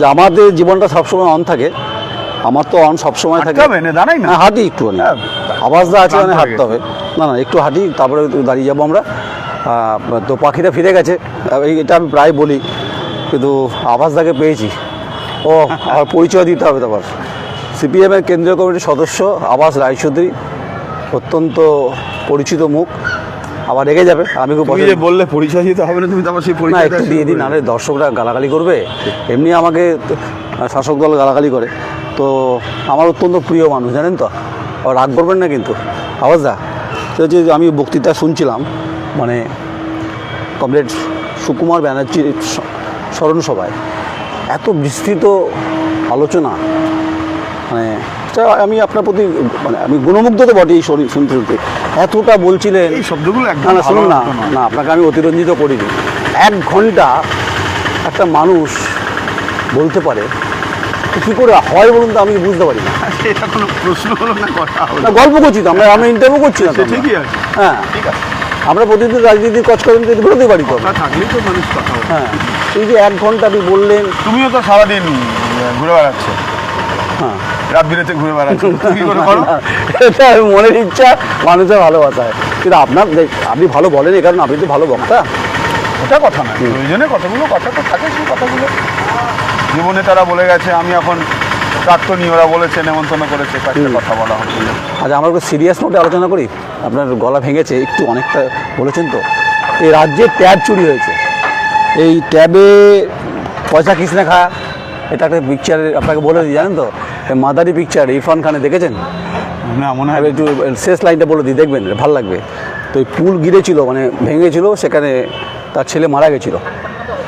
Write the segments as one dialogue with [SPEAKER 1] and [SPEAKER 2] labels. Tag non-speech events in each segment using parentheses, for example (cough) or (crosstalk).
[SPEAKER 1] যে আমাদের জীবনটা সবসময় অন থাকে আমার তো অন সবসময় থাকে।
[SPEAKER 2] না
[SPEAKER 1] হ্যাঁ হাঁটি একটু
[SPEAKER 2] হ্যাঁ,
[SPEAKER 1] আওয়াজটা আছে মানে হাঁটতে হবে। না না একটু হাঁটি তারপরে দাঁড়িয়ে যাব আমরা। তো পাখিটা ফিরে গেছে। এটা আমি প্রায় বলি কিন্তু আওয়াজটাকে পেয়েছি। ও আমার পরিচয় দিতে হবে তারপর। সিপিএমের কেন্দ্রীয় কমিটির সদস্য আবাস রায়চৌধুরী অত্যন্ত পরিচিত মুখ। আবার রেগে যাবে আমি খুব
[SPEAKER 2] তুমি যে বললে পরিচয় দিতে হবে না তুমি তো আবার সেই পরিচয়
[SPEAKER 1] একটু দিয়ে দিন নাহলে দর্শকরা গালাগালি করবে। এমনি আমাকে শাসক দল গালাগালি করে। তো আমার অত্যন্ত প্রিয় মানুষ জানেন তো? আবার রাগ করবেন না কিন্তু। আওয়াজদা তো হচ্ছে যে আমি বক্তৃতা শুনছিলাম মানে কমরেড সুকুমার ব্যানার্জির স- স্মরণ সভায় এত বিস্তৃত আলোচনা মানে এটা আমি আপনার প্রতি মানে আমি গুণমুগ্ধ তো বটেই শরীর শুনতে শুনতে। এতটা বলছিলেন
[SPEAKER 2] এই শব্দগুলো একদম
[SPEAKER 1] না না শুনুন না।
[SPEAKER 2] না।
[SPEAKER 1] আপনাকে আমি অতিরঞ্জিত করিনি। এক ঘণ্টা একটা মানুষ বলতে পারে কী করে হয় বলুন তো আমি বুঝতে পারি না।
[SPEAKER 2] এটা কোনো প্রশ্ন হলো না কথা
[SPEAKER 1] না গল্প করছি তো আমরা আমরা ইন্টারভিউ করছি না তো
[SPEAKER 2] ঠিকই আছে।
[SPEAKER 1] হ্যাঁ।
[SPEAKER 2] ঠিক আছে।
[SPEAKER 1] আমরা প্রতিদিন রাজনীতির কাজ করেন যদি বেরোতে পারি তো
[SPEAKER 2] থাকলেই তো মানুষ কথা
[SPEAKER 1] হ্যাঁ। এই যে এক ঘণ্টা আপনি বললেন
[SPEAKER 2] তুমিও তো সারাদিন ঘুরে বেড়াচ্ছ। রাত বিরেতে ঘুরে
[SPEAKER 1] এটা মনের ইচ্ছা মানুষের ভালোবাসায় কিন্তু আপনার আপনি ভালো বলেন এই কারণে আপনি তো ভালো বক্তা।
[SPEAKER 2] ওটা কথা না প্রয়োজনে কতগুলো কথা তো থাকে সেই কথাগুলো। জীবনে তারা বলে গেছে আমি এখন প্রাক্তনী ওরা বলেছে নেমন্তন্ন করেছে কথা বলা হচ্ছে।
[SPEAKER 1] আচ্ছা আমরা সিরিয়াস নোটে আলোচনা করি। আপনার গলা ভেঙেছে একটু অনেকটা বলেছেন তো। এই রাজ্যে ট্যাব চুরি হয়েছে। এই ট্যাবে পয়সা কিসনে খা এটা একটা পিকচার আপনাকে বলে দিই জানেন তো? মাদারি পিকচার ইরফান খানে দেখেছেন
[SPEAKER 2] না মনে হয়
[SPEAKER 1] আমি একটু শেষ লাইনটা বলে দিই দেখবেন ভালো লাগবে তো এই পুল গিরেছিল মানে ভেঙেছিল সেখানে তার ছেলে মারা গেছিল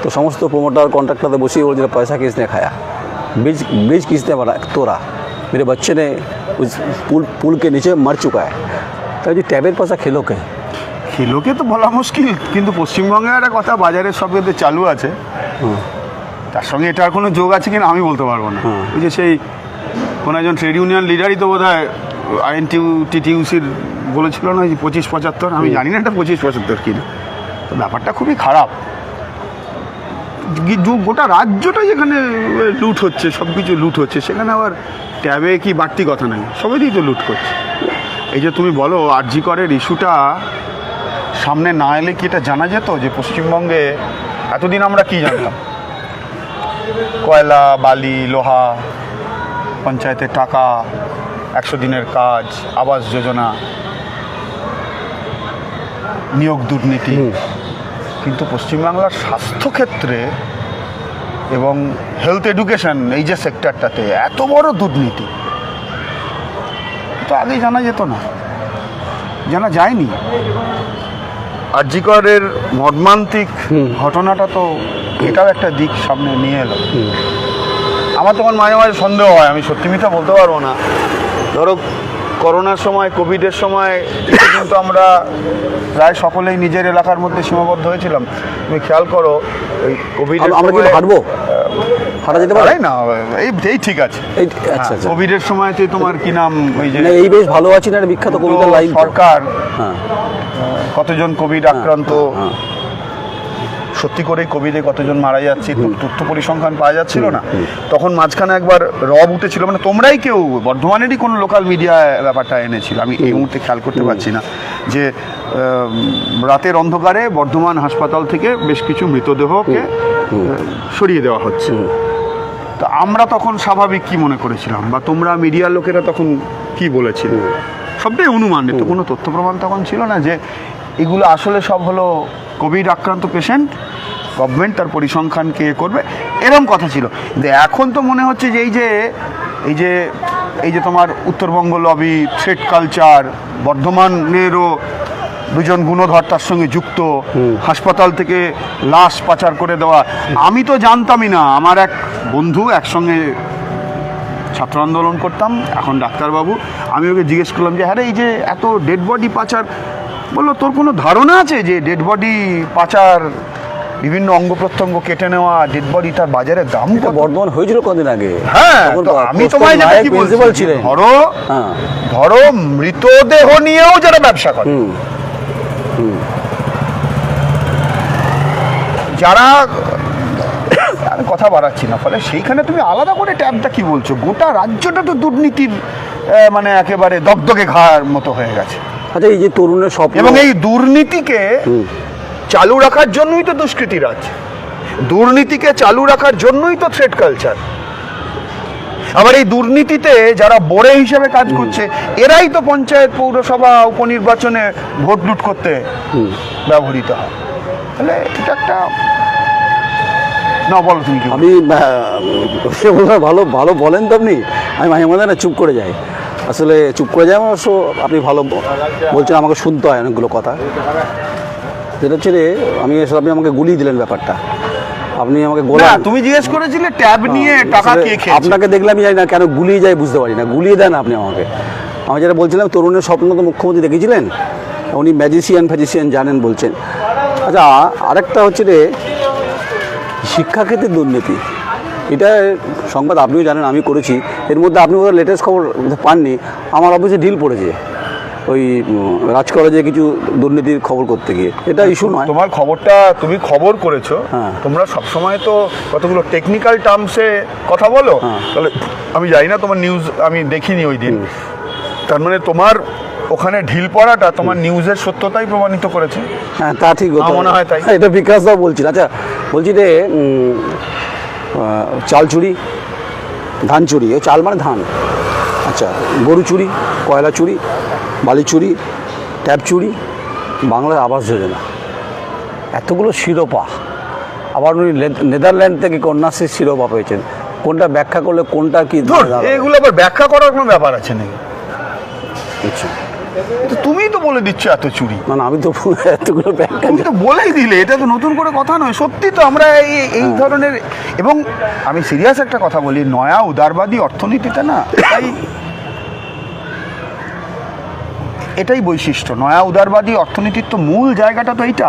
[SPEAKER 1] তো সমস্ত প্রমোটার কন্ট্রাক্টারদের বসিয়ে বলছিল পয়সা কিসনে খায়া ब्रिज ब्रिज किसने बना तोड़ा मेरे बच्चे ने उस पुल पुल के नीचे मर चुका है तो जी टैबेर पैसा खेलो के
[SPEAKER 2] খেলোকে তো বলা মুশকিল কিন্তু পশ্চিমবঙ্গে একটা কথা বাজারের সব ক্ষেত্রে চালু আছে তার সঙ্গে এটার কোনো যোগ আছে কিনা আমি বলতে পারবো না
[SPEAKER 1] হুম।
[SPEAKER 2] ওই যে সেই কোনো একজন ট্রেড ইউনিয়ন লিডারই তো বোধ হয় আইন টিউ টিটিউসির বলেছিল না যে পঁচিশ পঁচাত্তর, আমি জানি না এটা পঁচিশ পঁচাত্তর কিনা। তো ব্যাপারটা খুবই খারাপ। গোটা রাজ্যটা যেখানে লুট হচ্ছে সব কিছু লুট হচ্ছে। সেখানে আবার ট্যাবে কি বাড়তি কথা নাই। সবাই তো লুট করছে। এই যে তুমি বলো, আরজি করের ইস্যুটা সামনে না এলে কি এটা জানা যেত যে পশ্চিমবঙ্গে এতদিন আমরা কি জানতাম? কয়লা, বালি, লোহা পঞ্চায়েতের টাকা একশো দিনের কাজ আবাস যোজনা নিয়োগ দুর্নীতি। কিন্তু পশ্চিমবাংলার স্বাস্থ্যক্ষেত্রে এবং হেলথ এডুকেশন এই যে সেক্টরটাতে এত বড় দুর্নীতি তো আগেই জানা যেত না। জানা যায়নি। আরজিকরের মর্মান্তিক ঘটনাটা তো এটাও একটা দিক সামনে নিয়ে এলো। আমার তখন মাঝে মাঝে সন্দেহ হয় আমি সত্যি মিথ্যা বলতে পারব না। ধরো করোনার সময় কোভিডের সময় কিন্তু আমরা প্রায় সকলেই নিজের এলাকার মধ্যে সীমাবদ্ধ হয়েছিলাম। তুমি খেয়াল করো এই কোভিডের
[SPEAKER 1] আমরা কি হাঁটবো? হাঁটা যেতে পারে?
[SPEAKER 2] না এই এই ঠিক আছে।
[SPEAKER 1] এই আচ্ছা আচ্ছা।
[SPEAKER 2] কোভিডের সময়তে তোমার কি নাম ওই যে
[SPEAKER 1] এই বেশ ভালো আছি না বিখ্যাত কবিতার লাইন।
[SPEAKER 2] সরকার
[SPEAKER 1] হ্যাঁ।
[SPEAKER 2] কতজন কোভিড আক্রান্ত
[SPEAKER 1] হ্যাঁ,
[SPEAKER 2] সত্যি করেই কোভিডে কতজন মারা যাচ্ছে তথ্য পরিসংখ্যান পাওয়া যাচ্ছিল না? তখন মাঝখানে একবার রব উঠেছিল মানে তোমরাই কেউ বর্ধমানেরই কোনো লোকাল মিডিয়া ব্যাপারটা এনেছিল। আমি এই মুহূর্তে খেয়াল করতে পারছি না যে রাতের অন্ধকারে বর্ধমান হাসপাতাল থেকে বেশ কিছু মৃতদেহকে সরিয়ে দেওয়া হচ্ছে। তো আমরা তখন স্বাভাবিক কি মনে করেছিলাম? বা তোমরা মিডিয়ার লোকেরা তখন কি বলেছিলে? সবটাই অনুমান তো কোনো তথ্য প্রমাণ তখন ছিল না যে এগুলো আসলে সব হলো কোভিড আক্রান্ত পেশেন্ট গভর্নমেন্ট তার পরিসংখ্যানকে এ করবে এরম কথা ছিল। এখন তো মনে হচ্ছে যে এই যে এই যে এই যে তোমার উত্তরবঙ্গ লবি থ্রেড কালচার বর্ধমানেরও দুজন গুণধর তার সঙ্গে যুক্ত হাসপাতাল থেকে লাশ পাচার করে দেওয়া। আমি তো জানতামই না আমার এক বন্ধু একসঙ্গে ছাত্র আন্দোলন করতাম এখন ডাক্তারবাবু। আমি ওকে জিজ্ঞেস করলাম যে হ্যাঁ এই যে এত ডেড বডি পাচার বলল তোর কোনো ধারণা আছে যে ডেড বডি পাচার বিভিন্ন অঙ্গ প্রত্যঙ্গ কেটে নেওয়া ডেড বডি তার বাজারে দাম
[SPEAKER 1] বর্ধমান হয়েছিল কদিন আগে।
[SPEAKER 2] হ্যাঁ আমি তোমায় যেটা কি
[SPEAKER 1] প্রিন্সিপাল ছিলেন।
[SPEAKER 2] ধরো
[SPEAKER 1] হ্যাঁ।
[SPEAKER 2] ধরো মৃতদেহ নিয়েও যারা ব্যবসা করে। যারা আমি কথা বাড়াচ্ছি না ফলে সেইখানে তুমি আলাদা করে ট্যাবটা কি বলছো? গোটা রাজ্যটা তো দুর্নীতির মানে একেবারে দগদগে ঘাড় মতো হয়ে গেছে।
[SPEAKER 1] আচ্ছা এই যে তরুণের স্বপ্ন।
[SPEAKER 2] এবং এই দুর্নীতিকে চালু রাখার জন্যই তো দুষ্কৃতি রাজ দুর্নীতিকে চালু রাখার জন্যই তো থ্রেড কালচার আবার এই দুর্নীতিতে যারা বোরে হিসেবে কাজ করছে এরাই তো পঞ্চায়েত পৌরসভা উপনির্বাচনে ভোট লুট করতে ব্যবহৃত হয়। তাহলে এটা একটা না বলো তুমি
[SPEAKER 1] আমি ভালো ভালো বলেন তো আপনি। আমি মাঝে মাঝে না চুপ করে যাই। আসলে চুপ করে যাই অবশ্য আপনি ভালো বলছেন আমাকে শুনতে হয় অনেকগুলো কথা। যেটা হচ্ছে রে, আমি আসলে আপনি আমাকে গুলিয়ে দিলেন ব্যাপারটা। আপনি আমাকে গোলা
[SPEAKER 2] তুমি জিজ্ঞেস করেছিলে ট্যাব নিয়ে টাকা কে খেয়েছে।
[SPEAKER 1] আপনাকে দেখলে আমি জানি না কেন গুলিয়ে যায় বুঝতে পারি না। গুলিয়ে দেন আপনি আমাকে। আমি যেটা বলছিলাম তরুণের স্বপ্ন তো মুখ্যমন্ত্রী দেখেছিলেন উনি ম্যাজিশিয়ান ফ্যাজিশিয়ান জানেন বলছেন। আচ্ছা আরেকটা হচ্ছে রে শিক্ষাক্ষেত্রে দুর্নীতি। এটা সংবাদ আপনিও জানেন আমি করেছি। এর মধ্যে আপনি ওদের লেটেস্ট খবর পাননি। আমার অফিসে ঢিল পড়েছে। ওই রাজ কলেজে কিছু দুর্নীতির খবর করতে গিয়ে। এটা ইস্যু নয়।
[SPEAKER 2] তোমার খবরটা তুমি খবর করেছ।
[SPEAKER 1] হ্যাঁ।
[SPEAKER 2] তোমরা সবসময় তো কতগুলো টেকনিক্যাল টার্মসে কথা বলো।
[SPEAKER 1] হ্যাঁ।
[SPEAKER 2] তাহলে আমি জানি না তোমার নিউজ আমি দেখিনি ওই দিন। তার মানে তোমার ওখানে ঢিল পড়াটা তোমার নিউজের সত্যতাই প্রমাণিত করেছে।
[SPEAKER 1] হ্যাঁ তা ঠিক।
[SPEAKER 2] আমার মনে হয় তাই।
[SPEAKER 1] এটা বিকাশ দাও বলছিল। আচ্ছা বলছি আহ, চাল চুরি ধান চুরি ও চাল মানে ধান। আচ্ছা গরু চুরি কয়লা চুরি বালি চুরি ট্যাপ চুরি বাংলার আবাস যোজনা। এতগুলো শিরোপা। আবার উনি নেদারল্যান্ড থেকে কন্যাশ্রীর শিরোপা পেয়েছেন। কোনটা ব্যাখ্যা করলে কোনটা কি
[SPEAKER 2] এগুলো আবার ব্যাখ্যা করার কোনো ব্যাপার আছে নাকি?
[SPEAKER 1] আচ্ছা।
[SPEAKER 2] তুমিই তো বলে দিচ্ছ এত চুরি।
[SPEAKER 1] না আমি তো এতগুলো
[SPEAKER 2] তুমি তো বলেই দিলে এটা তো নতুন করে কথা নয় সত্যি তো আমরা এই এই ধরনের এবং আমি সিরিয়াস একটা কথা বলি নয়া উদারবাদী অর্থনীতিতে না এটাই এটাই বৈশিষ্ট্য নয়া উদারবাদী অর্থনীতির তো মূল জায়গাটা তো এইটা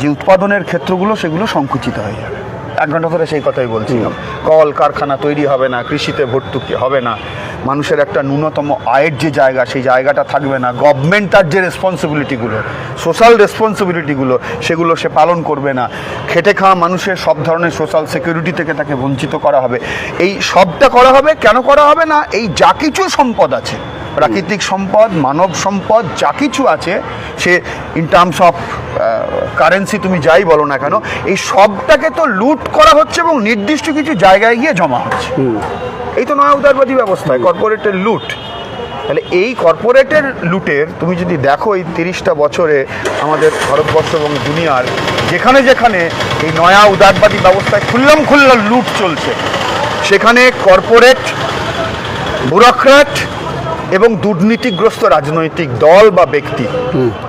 [SPEAKER 2] যে উৎপাদনের ক্ষেত্রগুলো সেগুলো সংকুচিত হয়ে যাবে। এক ঘণ্টা ধরে সেই কথাই বলছিলাম। কল কারখানা তৈরি হবে না, কৃষিতে ভর্তুকি হবে না। মানুষের একটা ন্যূনতম আয়ের যে জায়গা, সেই জায়গাটা থাকবে না। গভর্নমেন্ট তার যে রেসপন্সিবিলিটিগুলো সোশ্যাল রেসপন্সিবিলিটিগুলো সেগুলো সে পালন করবে না। খেটে খাওয়া মানুষের সব ধরনের সোশ্যাল সিকিউরিটি থেকে তাকে বঞ্চিত করা হবে। এই সবটা করা হবে? কেন করা হবে না? এই যা কিছু সম্পদ আছে প্রাকৃতিক সম্পদ মানব সম্পদ যা কিছু আছে সে ইন টার্মস অফ কারেন্সি তুমি যাই বলো না কেন এই সবটাকে তো লুট করা হচ্ছে এবং নির্দিষ্ট কিছু জায়গায় গিয়ে জমা হচ্ছে। এই তো নয় উদারবাদী ব্যবস্থায় কর্পোরেটের লুট। তাহলে এই কর্পোরেটের লুটের তুমি যদি দেখো এই তিরিশটা বছরে আমাদের ভারতবর্ষ এবং দুনিয়ার যেখানে যেখানে এই নয়া উদারবাদী ব্যবস্থায় খুল্লাম খুল্লাম লুট চলছে। সেখানে কর্পোরেট ব্যুরোক্র্যাট এবং দুর্নীতিগ্রস্ত রাজনৈতিক দল বা ব্যক্তি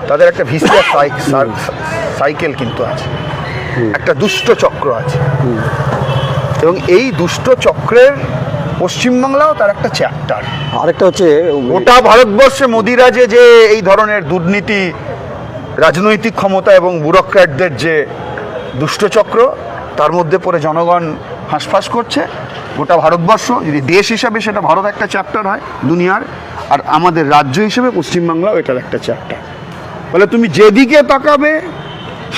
[SPEAKER 2] তাদের একটা ভিসিয়া সাইকেল কিন্তু আছে। একটা দুষ্ট চক্র আছে। এবং এই দুষ্ট চক্রের পশ্চিমবাংলাও তার একটা চ্যাপ্টার।
[SPEAKER 1] আরেকটা হচ্ছে
[SPEAKER 2] গোটা ভারতবর্ষে মোদিরাজে যে এই ধরনের দুর্নীতি রাজনৈতিক ক্ষমতা এবং ব্যুরোক্র্যাটদের যে দুষ্টচক্র তার মধ্যে পড়ে জনগণ হাঁসফাঁস করছে। গোটা ভারতবর্ষ যদি দেশ হিসাবে সেটা ভারত একটা চ্যাপ্টার হয় দুনিয়ার আর আমাদের রাজ্য হিসেবে পশ্চিমবাংলাও এটার একটা চ্যাপ্টার বলে তুমি যেদিকে তাকাবে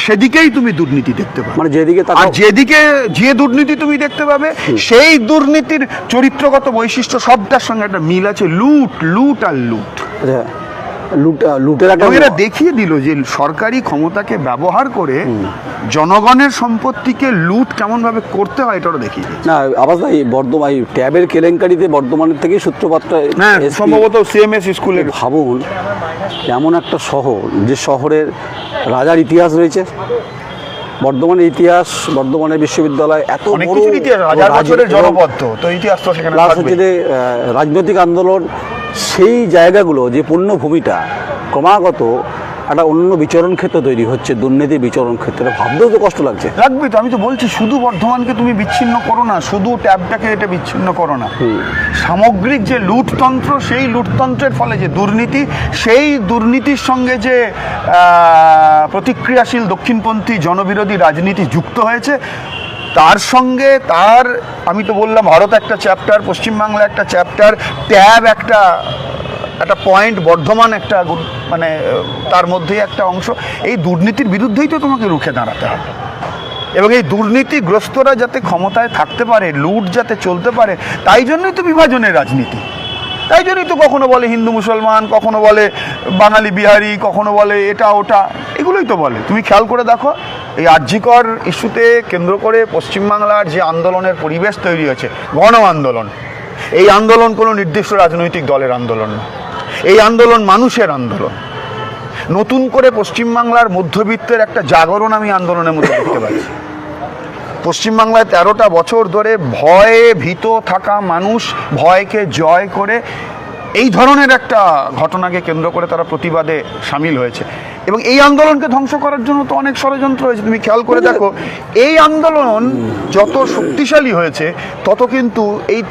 [SPEAKER 2] সেদিকেই তুমি দুর্নীতি দেখতে পাবে।
[SPEAKER 1] মানে যেদিকে
[SPEAKER 2] আর যেদিকে যে দুর্নীতি তুমি দেখতে পাবে সেই দুর্নীতির চরিত্রগত বৈশিষ্ট্য সবটার সঙ্গে একটা মিল আছে লুট লুট আর লুট।
[SPEAKER 1] আচ্ছা, লুট লুটের
[SPEAKER 2] এরা দেখিয়ে দিল যে সরকারি ক্ষমতাকে ব্যবহার করে জনগণের সম্পত্তিকে লুট কেমন ভাবে করতে হয় এটা দেখিয়ে
[SPEAKER 1] না আবাস ভাই বর্ধমান ট্যাবের কেলেঙ্কারিতে বর্ধমানের থেকেই সূত্রপাতটা
[SPEAKER 2] হ্যাঁ সম্ভবত সিএমএস স্কুলের
[SPEAKER 1] ভাবুন এমন একটা শহর যে শহরের রাজার ইতিহাস রয়েছে। বর্ধমানের ইতিহাস বর্ধমানের বিশ্ববিদ্যালয় এত বড় রাজনৈতিক আন্দোলন সেই জায়গাগুলো যে পূর্ণভূমিটা ক্রমাগত একটা অন্য বিচরণ ক্ষেত্র তৈরি হচ্ছে দুর্নীতি বিচরণ ক্ষেত্রে। ভাবতেও তো কষ্ট লাগছে।
[SPEAKER 2] লাগবে তো আমি তো বলছি শুধু বর্ধমানকে তুমি বিচ্ছিন্ন করো না শুধু ট্যাবটাকে এটা বিচ্ছিন্ন করো না। সামগ্রিক যে লুটতন্ত্র সেই লুটতন্ত্রের ফলে যে দুর্নীতি সেই দুর্নীতির সঙ্গে যে প্রতিক্রিয়াশীল দক্ষিণপন্থী জনবিরোধী রাজনীতি যুক্ত হয়েছে তার সঙ্গে তার, আমি তো বললাম, ভারত একটা চ্যাপ্টার পশ্চিমবাংলা একটা চ্যাপ্টার ট্যাব একটা একটা পয়েন্ট বর্ধমান একটা মানে তার মধ্যেই একটা অংশ। এই দুর্নীতির বিরুদ্ধেই তো তোমাকে রুখে দাঁড়াতে হবে। এবং এই দুর্নীতিগ্রস্তরা যাতে ক্ষমতায় থাকতে পারে, লুট যাতে চলতে পারে, তাই জন্যই তো বিভাজনের রাজনীতি। তাই জন্যই তো কখনো বলে হিন্দু মুসলমান, কখনো বলে বাঙালি বিহারি, কখনো বলে এটা, ওটা, এগুলোই তো বলে। তুমি খেয়াল করে দেখো, এই আর্যিকর ইস্যুতে কেন্দ্র করে পশ্চিমবাংলার যে আন্দোলনের পরিবেশ তৈরি হয়েছে, গণ আন্দোলন, এই আন্দোলন কোনো নির্দিষ্ট রাজনৈতিক দলের আন্দোলন না। এই আন্দোলন মানুষের আন্দোলন। নতুন করে পশ্চিমবাংলার মধ্যবিত্তের একটা জাগরণ আমি আন্দোলনের মধ্যে দেখতে পাচ্ছি। পশ্চিমবাংলায় তেরোটা বছর ধরে ভয়ে ভীত থাকা মানুষ ভয়কে জয় করে এই ধরনের একটা ঘটনাকে কেন্দ্র করে তারা প্রতিবাদে সামিল হয়েছে। এবং এই আন্দোলনকে ধ্বংস করার জন্য তো অনেক ষড়যন্ত্র হয়েছে। তুমি খেয়াল করে দেখো, এই আন্দোলন যত শক্তিশালী হয়েছে, তত কিন্তু এই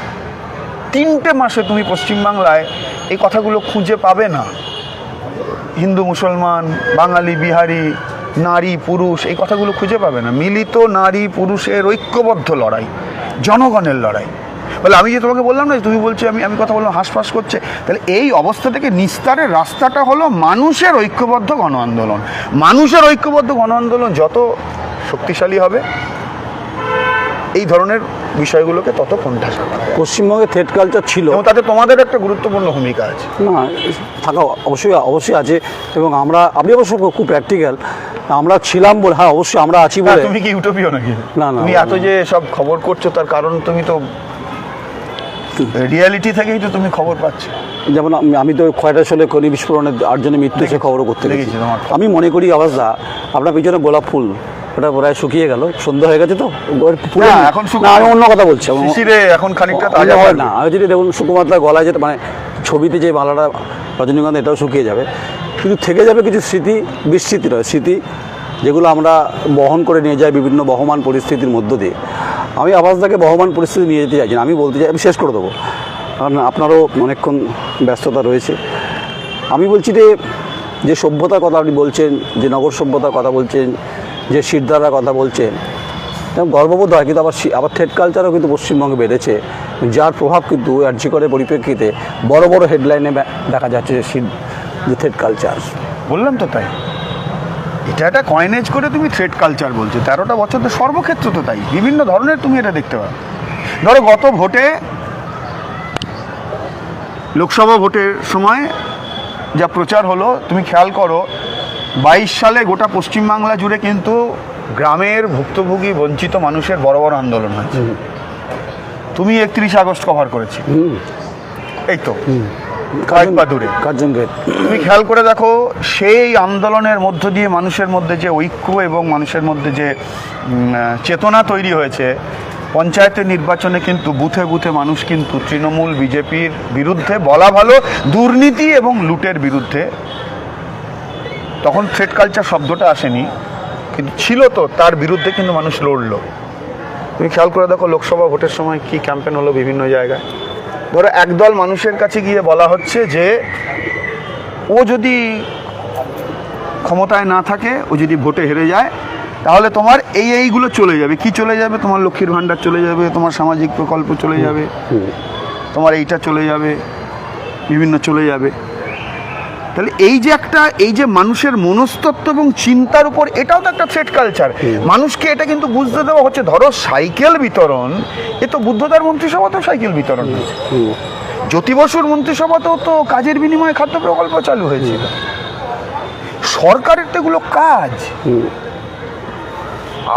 [SPEAKER 2] তিনটে মাসে তুমি পশ্চিমবাংলায় এই কথাগুলো খুঁজে পাবে না। হিন্দু, মুসলমান, বাঙালি, বিহারি নারী, পুরুষ, এই কথাগুলো খুঁজে পাবে না। মিলিত নারী, পুরুষের ঐক্যবদ্ধ লড়াই, জনগণের লড়াই। বলে, আমি যে তোমাকে বললাম না তুমি বলছো, আমি আমি কথা বললাম, হাঁসফাঁস করছে, তাহলে এই অবস্থা থেকে নিস্তারের রাস্তাটা হলো মানুষের ঐক্যবদ্ধ গণ আন্দোলন মানুষের ঐক্যবদ্ধ গণ আন্দোলন যত শক্তিশালী হবে এই ধরনের বিষয়গুলোকে তত কণ্ঠাস করা
[SPEAKER 1] পশ্চিমবঙ্গে থ্রেড কালচার ছিল।
[SPEAKER 2] এবং তাতে তোমাদের একটা গুরুত্বপূর্ণ ভূমিকা আছে।
[SPEAKER 1] না থাকা অবশ্যই অবশ্যই আছে। এবং আমরা আপনি অবশ্য খুব প্র্যাকটিক্যাল আমরা ছিলাম বলে হ্যাঁ অবশ্যই আমরা আছি বলে।
[SPEAKER 2] তুমি কি ইউটোপিও নাকি?
[SPEAKER 1] না, না,
[SPEAKER 2] তুমি এত যে সব খবর করছ তার কারণ তুমি তো রিয়ালিটি থেকেই তো তুমি খবর পাচ্ছ।
[SPEAKER 1] যেমন আমি- তো খয়টা সালে খনি বিস্ফোরণের আটজনের মৃত্যু সে খবরও করতে গেছি। আমি মনে করি আওয়াজদা আপনার পিছনে গোলাপ ফুল। ওটা প্রায় শুকিয়ে গেল সন্ধ্যা হয়ে গেছে তো।
[SPEAKER 2] না, এখন
[SPEAKER 1] না আমি অন্য কথা বলছি।
[SPEAKER 2] এখন খানিকটা তাজা
[SPEAKER 1] হয় না। আমি যদি দেখুন সুকুমারদার গলায় যেটা মানে ছবিতে যে মালাটা রজনীগন্ধা এটাও শুকিয়ে যাবে। কিন্তু থেকে যাবে কিছু স্মৃতি বিস্মৃতি নয়। স্মৃতি যেগুলো আমরা বহন করে নিয়ে যাই বিভিন্ন বহমান পরিস্থিতির মধ্য দিয়ে। আমি আবাসদাকে বহমান পরিস্থিতি নিয়ে যেতে চাইছি না, আমি বলতে চাই, আমি শেষ করে দেবো। কারণ আপনারও অনেকক্ষণ ব্যস্ততা রয়েছে। আমি বলছি যে যে সভ্যতার কথা আপনি বলছেন, যে নগর সভ্যতার কথা বলছেন, যে শিরদারার কথা বলছেন গর্ববোধ হয়, কিন্তু আবার আবার থ্রেড কালচারও কিন্তু পশ্চিমবঙ্গে বেড়েছে। যার প্রভাব কিন্তু আর্যিকরের পরিপ্রেক্ষিতে বড় বড় হেডলাইনে দেখা যাচ্ছে যে থ্রেড কালচার।
[SPEAKER 2] বললাম তো তাই। এটা একটা কয়েনেজ করে তুমি থ্রেড কালচার বলছো। তেরোটা বছর তো সর্বক্ষেত্র তো তাই। বিভিন্ন ধরনের তুমি এটা দেখতে পাবে ধরো গত ভোটে লোকসভা ভোটের সময় যা প্রচার হলো তুমি খেয়াল করো বাইশ সালে গোটা পশ্চিমবাংলা জুড়ে কিন্তু গ্রামের ভুক্তভোগী বঞ্চিত মানুষের বড় বড় আন্দোলন হয়েছে। তুমি একত্রিশ আগস্ট কভার করেছি এই তো। কয়েক পা দূরে।
[SPEAKER 1] কার্জন গেট
[SPEAKER 2] তুমি খেয়াল করে দেখো সেই আন্দোলনের মধ্য দিয়ে মানুষের মধ্যে যে ঐক্য এবং মানুষের মধ্যে যে চেতনা তৈরি হয়েছে পঞ্চায়েতের নির্বাচনে কিন্তু বুথে বুথে মানুষ কিন্তু তৃণমূল বিজেপির বিরুদ্ধে বলা ভালো দুর্নীতি এবং লুটের বিরুদ্ধে। তখন থ্রেড কালচার শব্দটা আসেনি কিন্তু ছিল তো তার বিরুদ্ধে কিন্তু মানুষ লড়লো। তুমি খেয়াল করে দেখো লোকসভা ভোটের সময় কি ক্যাম্পেন হলো বিভিন্ন জায়গায়? ধরো একদল মানুষের কাছে গিয়ে বলা হচ্ছে যে ও যদি ক্ষমতায় না থাকে ও যদি ভোটে হেরে যায় তাহলে তোমার এই এইগুলো চলে যাবে। কি চলে যাবে? তোমার লক্ষ্মীর ভাণ্ডার চলে যাবে তোমার সামাজিক প্রকল্প চলে যাবে তোমার এইটা চলে যাবে বিভিন্ন চলে যাবে। তাহলে এই যে একটা এই যে মানুষের মনস্তত্ব এবং চিন্তার উপর এটাও তো একটা থ্রেড কালচার মানুষকে এটা কিন্তু বুঝতে দেওয়া হচ্ছে ধরো সাইকেল বিতরণ এ তো বুদ্ধদার মন্ত্রিসভাতেও সাইকেল বিতরণ হয়েছে। জ্যোতি বসুর মন্ত্রিসভাতেও তো কাজের বিনিময়ে খাদ্য প্রকল্প চালু হয়েছিল সরকারের তো এগুলো কাজ।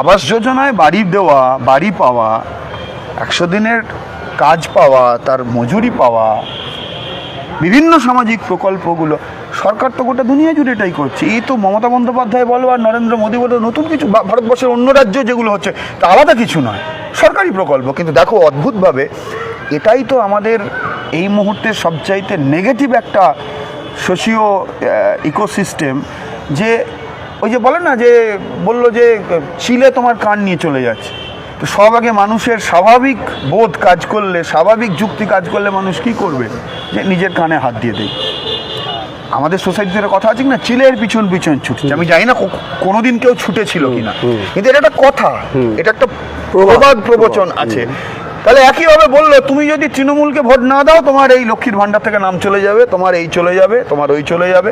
[SPEAKER 2] আবাস যোজনায় বাড়ি দেওয়া বাড়ি পাওয়া একশো দিনের কাজ পাওয়া তার মজুরি পাওয়া বিভিন্ন সামাজিক প্রকল্পগুলো সরকার তো গোটা দুনিয়া জুড়ে এটাই করছে। এই তো মমতা বন্দ্যোপাধ্যায় বলো আর নরেন্দ্র মোদী বলো, নতুন কিছু ভারতবর্ষের অন্য রাজ্য যেগুলো হচ্ছে, তা আলাদা কিছু নয়, সরকারি প্রকল্প। কিন্তু দেখো অদ্ভুতভাবে এটাই তো আমাদের এই মুহূর্তে সবচাইতে নেগেটিভ একটা সোশিও ইকোসিস্টেম যে ওই যে বলে না যে, বলল যে চিলে তোমার কান নিয়ে চলে যাচ্ছে। তো সব আগে মানুষের স্বাভাবিক বোধ কাজ করলে, স্বাভাবিক যুক্তি কাজ করলে মানুষ কি করবে? যে নিজের কানে হাত দিয়ে দেয় আমাদের সোসাইটিতে কথা আছে না চিলের পিছন পিছন ছুটছে। আমি জানি না কোনোদিন কেউ ছুটেছিল কিনা। কিন্তু এটা একটা কথা। এটা একটা প্রবাদ। প্রবচন আছে। তাহলে একইভাবে বলল তুমি যদি তৃণমূলকে ভোট না দাও তোমার এই লক্ষ্মীর ভাণ্ডার থেকে নাম চলে যাবে তোমার এই চলে যাবে তোমার ওই চলে যাবে।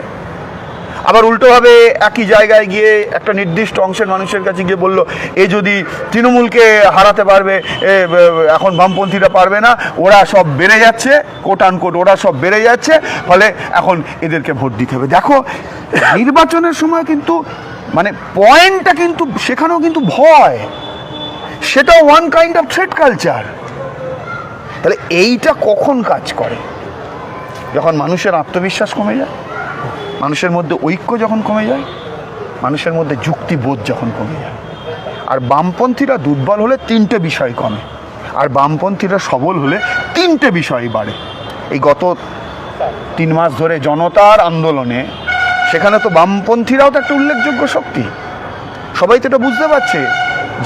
[SPEAKER 2] আবার উল্টোভাবে একই জায়গায় গিয়ে একটা নির্দিষ্ট অংশের মানুষের কাছে গিয়ে বলল, এ যদি তৃণমূলকে হারাতে পারবে এখন বামপন্থীরা পারবে না, ওরা সব বেড়ে যাচ্ছে কোট ওরা সব বেড়ে যাচ্ছে, ফলে এখন এদেরকে ভোট দিতে হবে। দেখো, নির্বাচনের সময় কিন্তু মানে পয়েন্টটা কিন্তু, সেখানেও কিন্তু ভয়। সেটাও one kind of thread culture তাহলে এইটা কখন কাজ করে? যখন মানুষের আত্মবিশ্বাস কমে যায়? মানুষের মধ্যে ঐক্য যখন কমে যায়, মানুষের মধ্যে যুক্তিবোধ যখন কমে যায়। আর বামপন্থীরা দুর্বল হলে তিনটে বিষয় কমে, আর বামপন্থীরা সবল হলে তিনটে বিষয় বাড়ে। এই গত তিন মাস ধরে জনতার আন্দোলনে, সেখানে তো বামপন্থীরাও তো একটা উল্লেখযোগ্য শক্তি। সবাই তো এটা বুঝতে পারছে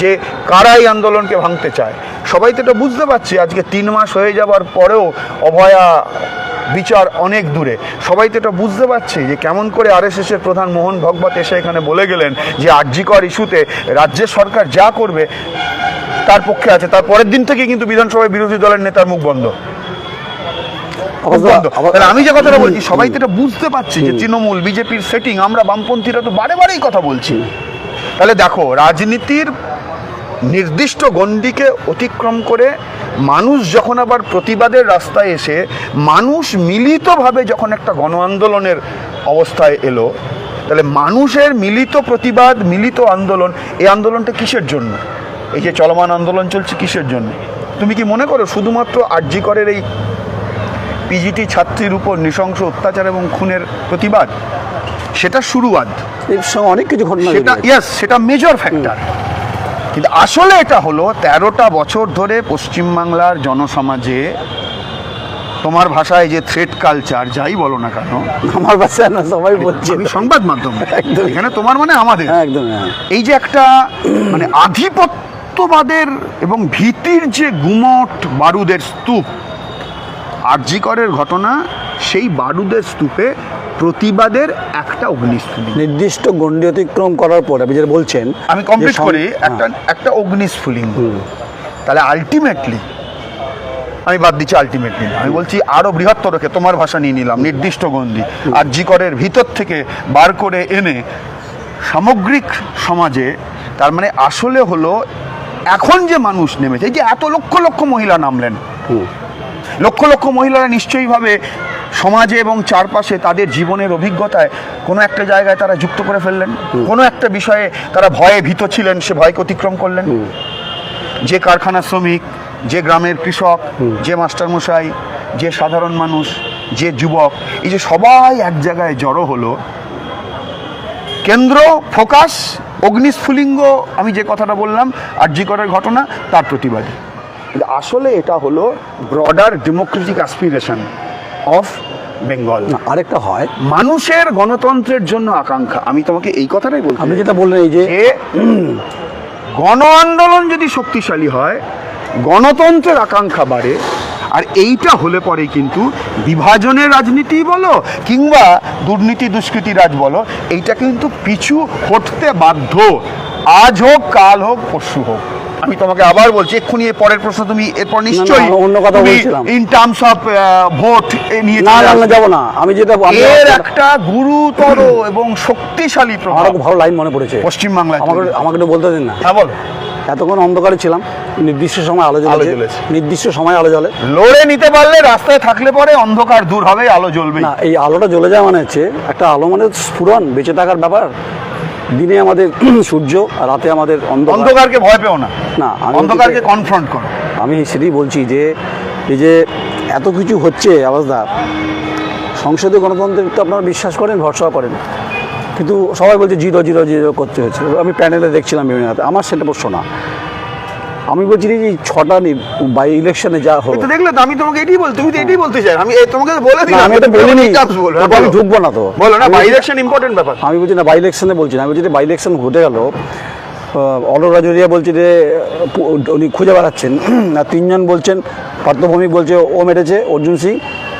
[SPEAKER 2] যে কারা এই আন্দোলনকে ভাঙতে চায়। সবাই তো এটা বুঝতে পারছে আজকে তিন মাস হয়ে যাবার পরেও অভয়া বিচার অনেক দূরে। সবাই তো এটা বুঝতে পারছে যে কেমন করে আরএসএস এর প্রধান মোহন ভগবত এসে এখানে বলে গেলেন যে আরজিকর ইস্যুতে রাজ্যের সরকার যা করবে তার পক্ষে আছে। তার পরের দিন থেকে কিন্তু বিধানসভায় বিরোধী দলের নেতার মুখ বন্ধ। আমি যে কথাটা বলছি সবাই তো এটা বুঝতে পারছে যে তৃণমূল বিজেপির সেটিং আমরা বামপন্থীরা তো বারে বারেই কথা বলছি। তাহলে দেখো রাজনীতির নির্দিষ্ট গণ্ডিকে অতিক্রম করে মানুষ যখন আবার প্রতিবাদের রাস্তায় এসে মানুষ মিলিতভাবে যখন একটা গণ আন্দোলনের অবস্থায় এলো তাহলে মানুষের মিলিত প্রতিবাদ মিলিত আন্দোলন এই আন্দোলনটা কিসের জন্য? এই যে চলমান আন্দোলন চলছে কিসের জন্য? তুমি কি মনে করো শুধুমাত্র আর্যিকরের এই পিজিটি ছাত্রীর উপর নৃশংস অত্যাচার এবং খুনের প্রতিবাদ? সেটা শুরুয়াত।
[SPEAKER 1] অনেক কিছু ঘটনা
[SPEAKER 2] সেটা। ইয়েস সেটা মেজর ফ্যাক্টর কিন্তু আসলে এটা হলো তেরোটা বছর ধরে পশ্চিমবাংলার জনসমাজে তোমার ভাষায় যে থ্রেড কালচার যাই বলো না কেন
[SPEAKER 1] আমার ভাষায় না সবাই বলছে।
[SPEAKER 2] সংবাদ মাধ্যম।
[SPEAKER 1] একদম।
[SPEAKER 2] এখানে তোমার মানে আমাদের।
[SPEAKER 1] হ্যাঁ একদম হ্যাঁ।
[SPEAKER 2] এই যে একটা মানে আধিপত্যবাদের এবং ভীতির যে গুমট বারুদের স্তূপ আরজিকরের ঘটনা সেই বারুদের স্তূপে প্রতিবাদের একটা অগ্নিস্ফুলিঙ্গ
[SPEAKER 1] নির্দিষ্ট গণ্ডি অতিক্রম করার পরে আপনি যেটা বলছেন
[SPEAKER 2] আমি কমপ্লিট করি একটা
[SPEAKER 1] হ্যাঁ,
[SPEAKER 2] একটা অগ্নিস্ফুলিঙ্গ তাহলে আলটিমেটলি আমি বাদ দিচ্ছি আলটিমেটলি আমি বলছি আরও বৃহত্তরকে তোমার ভাষা নিয়ে নিলাম নির্দিষ্ট গন্ডি আর জিকরের ভিতর থেকে বার করে এনে সামগ্রিক সমাজে তার মানে আসলে হলো এখন যে মানুষ নেমেছে এই যে এত লক্ষ লক্ষ মহিলা নামলেন। লক্ষ লক্ষ মহিলারা নিশ্চয়ইভাবে সমাজে এবং চারপাশে তাদের জীবনের অভিজ্ঞতায় কোনো একটা জায়গায় তারা যুক্ত করে ফেললেন কোনো একটা বিষয়ে তারা ভয়ে ভীত ছিলেন সে ভয়কে অতিক্রম করলেন। যে কারখানা শ্রমিক যে গ্রামের কৃষক যে মাস্টারমশাই যে সাধারণ মানুষ যে যুবক এই যে সবাই এক জায়গায় জড়ো হলো কেন্দ্র ফোকাস অগ্নিস্ফুলিঙ্গ আমি যে কথাটা বললাম আরজিকরের ঘটনা তার প্রতিবাদী। আসলে এটা হলো broader democratic aspiration of Bengal
[SPEAKER 1] না আরেকটা হয়।
[SPEAKER 2] মানুষের গণতন্ত্রের জন্য আকাঙ্ক্ষা। আমি তোমাকে এই কথাটাই বলছি
[SPEAKER 1] আপনি যেটা বললেন এই যে
[SPEAKER 2] যে গণ আন্দোলন যদি শক্তিশালী হয় গণতন্ত্রের আকাঙ্ক্ষা বাড়ে আর এইটা হলে পরে কিন্তু বিভাজনের রাজনীতি বলো কিংবা দুর্নীতি দুষ্কৃতি রাজ বলো এইটা কিন্তু পিছু হটতে বাধ্য। আজ হোক কাল হোক পরশু হোক। আমি তোমাকে আবার বলছি এক্ষুনি পরের প্রশ্ন তুমি এরপর নিশ্চয়ই
[SPEAKER 1] অন্য কথা বলছিলাম।
[SPEAKER 2] ইন টার্মস অফ ভোট নিয়ে
[SPEAKER 1] না না। যাব না। আমি যেটা
[SPEAKER 2] এর একটা গুরুতর এবং শক্তিশালী প্রভাব।
[SPEAKER 1] ভালো লাইন মনে পড়েছে।
[SPEAKER 2] পশ্চিমবাংলায়
[SPEAKER 1] আমাকে
[SPEAKER 2] তৈরি।
[SPEAKER 1] আমাকে একটু বলতে দিন না।
[SPEAKER 2] হ্যাঁ বলো।
[SPEAKER 1] এতক্ষণ অন্ধকারে ছিলাম। নির্দিষ্ট সময় আলো
[SPEAKER 2] আলো
[SPEAKER 1] জ্বলে নির্দিষ্ট সময় আলো জ্বলে।
[SPEAKER 2] লড়ে নিতে পারলে রাস্তায় থাকলে পরে অন্ধকার দূর হবে আলো জ্বলবে
[SPEAKER 1] না এই আলোটা জ্বলে যাওয়া মানে হচ্ছে একটা আলো মানে স্ফুরন বেঁচে থাকার ব্যাপার। দিনে আমাদের (clears throat) সূর্য আর রাতে আমাদের অন্ধকার।
[SPEAKER 2] অন্ধকারকে ভয় পেও না।
[SPEAKER 1] না,
[SPEAKER 2] অন্ধকারকে কনফ্রন্ট করো।
[SPEAKER 1] আমি সেটাই বলছি যে এই যে এত কিছু হচ্ছে আবাসদা সংসদে গণতন্ত্রের তো আপনারা বিশ্বাস করেন ভরসা করেন। কিন্তু সবাই বলছে জিরো জিরো জিরো করতে হচ্ছে। আমি প্যানেলে দেখছিলাম বিভিন্ন আমার সেটা প্রশ্ন না। আমি বলছি যে এই ছটা বাই ইলেকশনে যা
[SPEAKER 2] এই তো দেখলে তো আমি তোমাকে এটাই বল তুমি তো এটাই বলতে চাই। আমি তোমাকে বলে দিলাম।
[SPEAKER 1] আমি এটা বলিনি।
[SPEAKER 2] বলো
[SPEAKER 1] আমি ঢুকবো না তো।
[SPEAKER 2] বলো না বাই ইলেকশন ইম্পর্টেন্ট ব্যাপার।
[SPEAKER 1] আমি বলছি না বাই ইলেকশনে বলছি না। আমি বলছি যে বাই ইলেকশন ঘটে গেল অলোক রাজরিয়া বলছে যে উনি খুঁজে বেড়াচ্ছেন। আর তিনজন বলছেন পার্থভৌমিক বলছে ও মেরেছে অর্জুন সিং।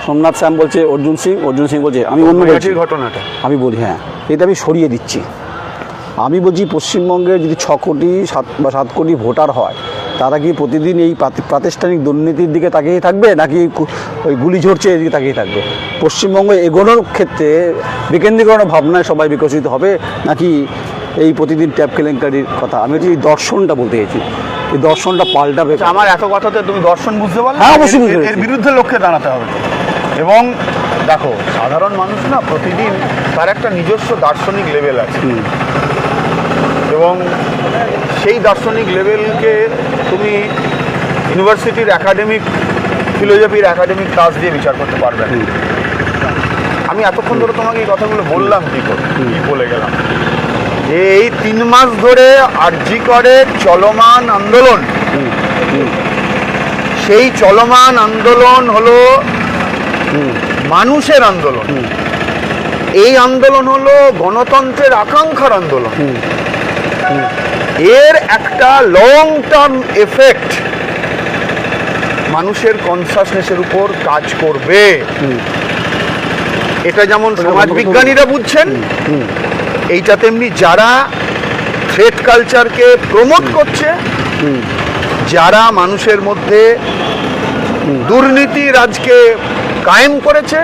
[SPEAKER 1] সোমনাথ শ্যাম বলছে অর্জুন সিং অর্জুন সিং বলছে আমি অন্য বলছি।
[SPEAKER 2] ঘটনাটা।
[SPEAKER 1] আমি বলি হ্যাঁ। এটা আমি সরিয়ে দিচ্ছি। আমি বলছি পশ্চিমবঙ্গে যদি ছ কোটি সাত বা সাত কোটি ভোটার হয় তারা কি প্রতিদিন এই প্রাতিষ্ঠানিক দুর্নীতির দিকে তাকিয়ে থাকবে? নাকি ওই গুলি ঝরছে এদিকে তাকিয়ে থাকবে? পশ্চিমবঙ্গে এগোনোর ক্ষেত্রে বিকেন্দ্রীকরণের ভাবনায় সবাই বিকশিত হবে? নাকি এই প্রতিদিন ট্যাপ কেলেঙ্কারির কথা? আমি হচ্ছে এই দর্শনটা বলতে চাইছি। এই দর্শনটা পাল্টাবে
[SPEAKER 2] আচ্ছা, আমার এত কথাতে তুমি দর্শন বুঝতে পারলে?
[SPEAKER 1] হ্যাঁ, অবশ্যই
[SPEAKER 2] এর বিরুদ্ধে লক্ষ্যে দাঁড়াতে হবে। এবং দেখো সাধারণ মানুষ না প্রতিদিন তার একটা নিজস্ব দার্শনিক লেভেল আছে। এবং সেই দার্শনিক লেভেলকে তুমি ইউনিভার্সিটির একাডেমিক ফিলোজফির একাডেমিক ক্লাস দিয়ে বিচার করতে পারবে। আমি এতক্ষণ ধরে তোমাকে এই কথাগুলো বললাম কি করে? কি বলে গেলাম? যে এই তিন মাস ধরে আরজি করে চলমান আন্দোলন। সেই চলমান আন্দোলন হলো মানুষের আন্দোলন। এই আন্দোলন হলো গণতন্ত্রের আকাঙ্ক্ষার আন্দোলন। এর একটা লং টার্ম এফেক্ট মানুষের কনসাসনেসের উপর কাজ করবে। এটা যেমন সমাজ বিজ্ঞানীরা বুঝছেন এইটা তেমনি যারা থ্রেড কালচারকে প্রমোট করছে যারা মানুষের মধ্যে দুর্নীতি রাজকে কায়েম করেছে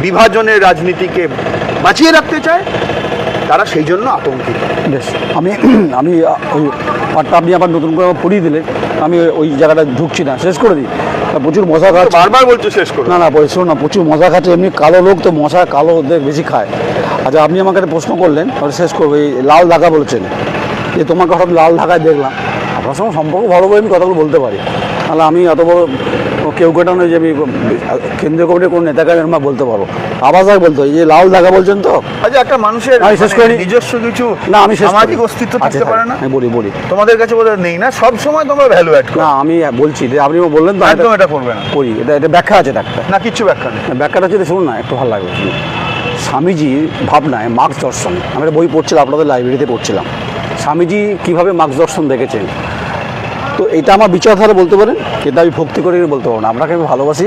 [SPEAKER 2] বিভাজনের রাজনীতিকে বাঁচিয়ে রাখতে চায় তারা সেই জন্য আতঙ্কিত।
[SPEAKER 1] বেশ আমি আমি ওই পাঠটা আপনি আবার নতুন করে পড়িয়ে দিলে আমি ওই- জায়গাটা ঢুকছি না শেষ করে দিই। প্রচুর মশা খাচ্ছে।
[SPEAKER 2] বারবার বলছো শেষ করো
[SPEAKER 1] না না শোন না প্রচুর মশা খাচ্ছে এমনি কালো লোক তো মশা কালো ওদের বেশি খায়। আচ্ছা আপনি আমাকে একটা প্রশ্ন করলেন তাহলে শেষ করব এই লাল ঢাকা বলছেন। যে তোমাকে হঠাৎ লাল ঢাকায় দেখলাম। আপনার সঙ্গে সম্পর্ক ভালো বলে আমি কথাগুলো বলতে পারি। তাহলে আমি এত বড় কেউ কেটা নয় যে আমি কেন্দ্রীয় কমিটির কোনো নেতাকে আমি বলতে পারব আবার স্যার বলতো এই যে লাল ঢাকা বলছেন তো?
[SPEAKER 2] আচ্ছা একটা মানুষের
[SPEAKER 1] আমি শেষ
[SPEAKER 2] মানে
[SPEAKER 1] করিনি।
[SPEAKER 2] নিজস্ব কিছু
[SPEAKER 1] না আমি
[SPEAKER 2] সামাজিক অস্তিত্ব
[SPEAKER 1] আচ্ছা,
[SPEAKER 2] থাকতে পারে না?
[SPEAKER 1] আমি বলি বলি।
[SPEAKER 2] তোমাদের কাছে বোধহয় নেই না? সব সময় তোমরা ভ্যালু অ্যাড
[SPEAKER 1] না আমি বলছি যে আপনি বললেন তো
[SPEAKER 2] একদম এটা করবে না।
[SPEAKER 1] করি এটা এটা ব্যাখ্যা আছে একটা।
[SPEAKER 2] না কিচ্ছু ব্যাখ্যা নেই।
[SPEAKER 1] ব্যাখ্যাটা যদি শুনুন না একটু ভালো লাগবে। স্বামীজির ভাবনায় মার্ক্স দর্শন আমি একটা বই পড়ছিলাম আপনাদের লাইব্রেরিতে পড়ছিলাম। স্বামীজি কীভাবে মার্ক্স দর্শন দেখেছেন? তো এটা আমার বিচারধারা বলতে পারেন, এটা আমি ভক্তি করে বলতে পারব না। আপনাকে আমি ভালোবাসি,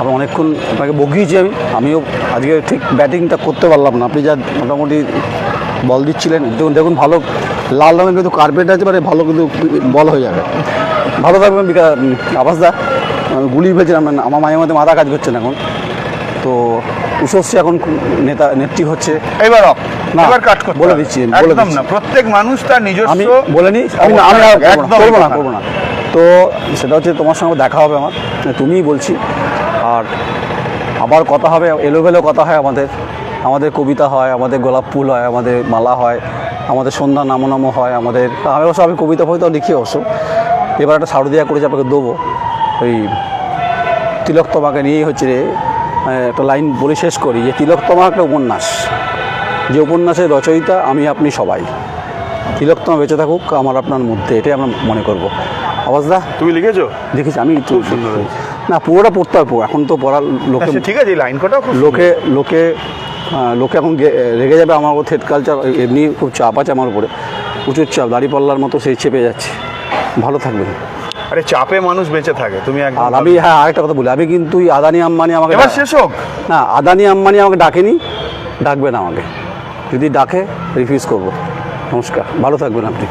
[SPEAKER 1] আমি অনেকক্ষণ আপনাকে বগিয়েছি আমি, আমিও আজকে ঠিক ব্যাটিংটা করতে পারলাম না। আপনি যা মোটামুটি বল দিচ্ছিলেন, দেখুন দেখুন, ভালো লাল রঙের কিন্তু কার্পেট আছে মানে ভালো কিন্তু বল হয়ে যাবে। ভালো থাকবেন আবাস দা গুলি ফেলছিলাম না আমার মাঝে মধ্যে মাথা কাজ করছেন এখন। তো উষশ্রী এখন নেতা নেত্রী হচ্ছে।
[SPEAKER 2] এবার
[SPEAKER 1] না,
[SPEAKER 2] এবার কাট করতে
[SPEAKER 1] বলে। দিচ্ছি, বলে দিচ্ছি।
[SPEAKER 2] না প্রত্যেক মানুষ তার নিজস্ব
[SPEAKER 1] আমি বলে আমি না- আর করব না, করব না তো সেটা হচ্ছে তোমার সঙ্গে দেখা হবে আমার তুমিই বলছি। আর আবার কথা হবে এলোমেলো কথা হয় আমাদের। আমাদের কবিতা হয় আমাদের গোলাপ ফুল হয় আমাদের মালা হয় আমাদের সন্ধ্যা নামো নামো হয় আমাদের আমি অবশ্য আমি কবিতা ফবিতা লিখি অবশ্য। এবার একটা সারদিয়া করেছি আপনাকে দেবো। ওই তিলক তোমাকে নিয়েই হচ্ছে রে। একটা লাইন বলে শেষ করি যে তিলকতমা একটা উপন্যাস। যে উপন্যাসের রচয়িতা আমি আপনি সবাই। তিলকতমা বেঁচে থাকুক আমার আপনার মধ্যে এটাই আমরা মনে করব। আওয়াজদা
[SPEAKER 2] তুমি লিখেছো?
[SPEAKER 1] দেখেছি আমি
[SPEAKER 2] খুব সুন্দর
[SPEAKER 1] না পুরোটা পড়তে হবে এখন তো পড়ার লোকে
[SPEAKER 2] আচ্ছা, ঠিক আছে লাইন খুব
[SPEAKER 1] লোকে লোকে লোকে এখন রেগে যাবে আমার উপর থ্রেড কালচার এমনি খুব চাপ আছে আমার উপরে। প্রচুর চাপ দাড়িপাল্লার মতো সেই চেপে যাচ্ছে। ভালো থাকবেন।
[SPEAKER 2] সুন্দর। আরে চাপে মানুষ বেঁচে থাকে তুমি একদম
[SPEAKER 1] আর আমি হ্যাঁ আরেকটা কথা বলি আমি কিন্তু আদানি আম্বানি আমাকে
[SPEAKER 2] এবার শেষ হোক।
[SPEAKER 1] না আদানি আম্বানি আমাকে ডাকেনি ডাকবে না আমাকে। যদি ডাকে রিফিউজ করব। নমস্কার ভালো থাকবেন আপনি।